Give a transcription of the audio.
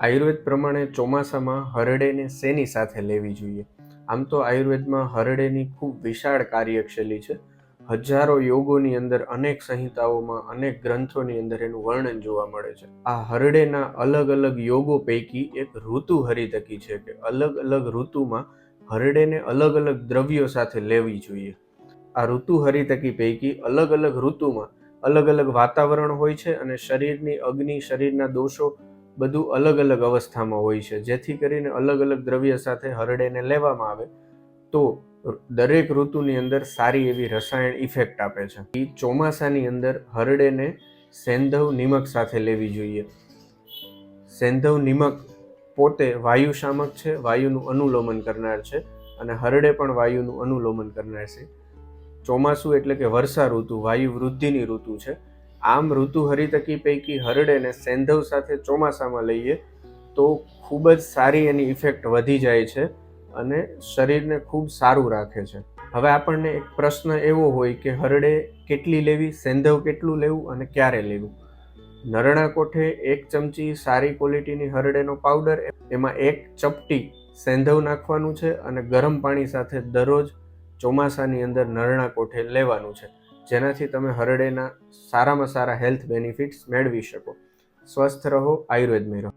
આયુર્વેદ પ્રમાણે ચોમાસામાં હરડેને શેની સાથે લેવી જોઈએ? આમ તો આયુર્વેદમાં હરડેની ખૂબ વિશાળ કાર્યશૈલી છે. હજારો યોગોની અંદર અનેક સંહિતાઓમાં અનેક ગ્રંથોની અંદર એનું વર્ણન જોવા મળે છે. આ હરડેના અલગ અલગ યોગો પૈકી એક ઋતુ હરિતકી છે કે અલગ અલગ ઋતુમાં હરડેને અલગ અલગ દ્રવ્યો સાથે લેવી જોઈએ. આ ઋતુ હરિતકી પૈકી અલગ અલગ ઋતુમાં અલગ અલગ વાતાવરણ હોય છે અને શરીરની અગ્નિ, શરીરના દોષો બધું અલગ અલગ અવસ્થામાં હોય છે. જેથી કરીને અલગ અલગ દ્રવ્ય સાથે હરડેને લેવામાં આવે તો દરેક ઋતુની અંદર સારી એવી રસાયણ ઇફેક્ટ આપે છે. એ ચોમાસાની અંદર હરડેને સેંધવ નિમક સાથે લેવી જોઈએ. સેંધવ નિમક પોતે વાયુશામક છે, વાયુનું અનુલોમન કરનાર છે અને હરડે પણ વાયુનું અનુલોમન કરનાર છે. ચોમાસું એટલે કે વર્ષા ઋતુ, વાયુ વૃદ્ધિની ઋતુ છે. આમ ઋતુ હરિતકી પૈકી હરડેને સેંધવ સાથે ચોમાસામાં લઈએ તો ખૂબ જ સારી એની ઇફેક્ટ વધી જાય છે અને શરીરને ખૂબ સારું રાખે છે. હવે આપણને એક પ્રશ્ન એવો હોય કે હરડે કેટલી લેવી, સેંધવ કેટલું લેવું અને ક્યારે લેવું? નરણા કોઠે એક ચમચી સારી ક્વોલિટીની હરડેનો પાવડર એમાં એક ચપટી સેંધવ નાખવાનું છે અને ગરમ પાણી સાથે દરરોજ ચોમાસાની અંદર નરણા કોઠે લેવાનું છે. જેનાથી તમે હરડેના સારામાં સારા હેલ્થ બેનિફિટ્સ મેળવી શકો. સ્વસ્થ રહો આયુર્વેદમય રહો.